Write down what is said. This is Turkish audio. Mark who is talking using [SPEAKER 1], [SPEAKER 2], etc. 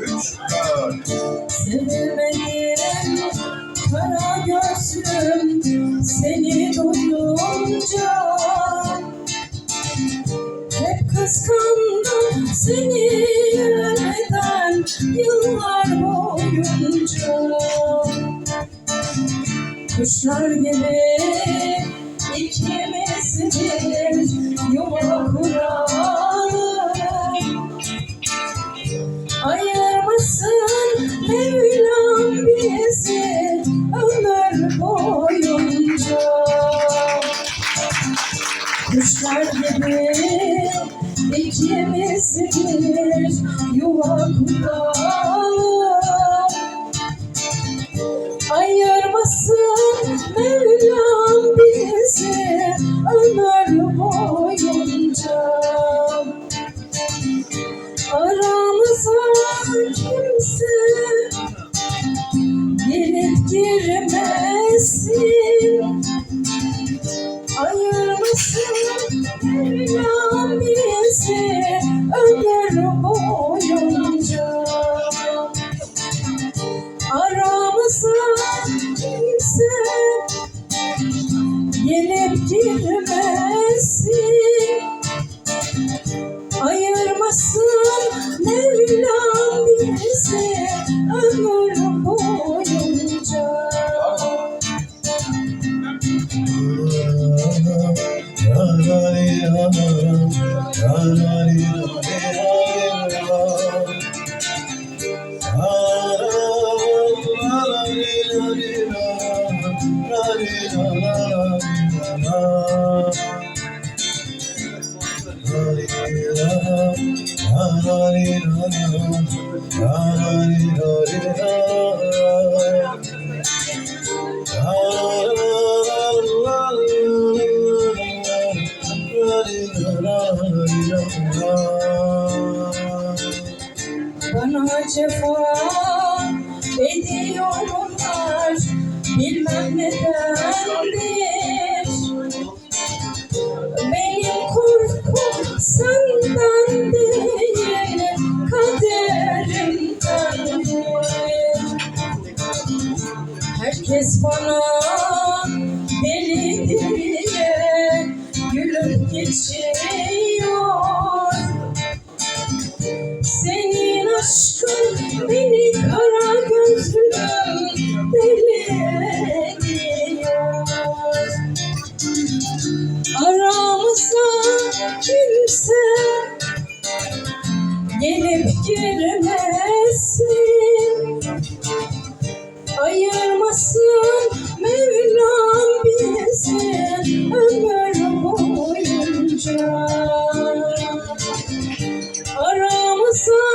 [SPEAKER 1] Üç,
[SPEAKER 2] kara gözlüm seni duyunca Hep kıskandım seni yerden yıllar boyunca Kuşlar gibi ikimiz bir yuva kuralım Gibi ikimiz bir yuva kuralım. Ayırmasın Mevlam bizi ömür boyunca. Aramıza kimse gelip girmesin. Ayırmasın Mevlam bizi ömür boyunca. Aramıza kimse gelip girmesin Oh Bana cefa ediyorlar bilmem nedendir Benim korkum senden değil kaderimdendir Herkes bana deli diye gülüp geçiyor Aramıza kimse gelip girmesin. Ayırmasın Mevlam bizi ömür boyunca. Aramıza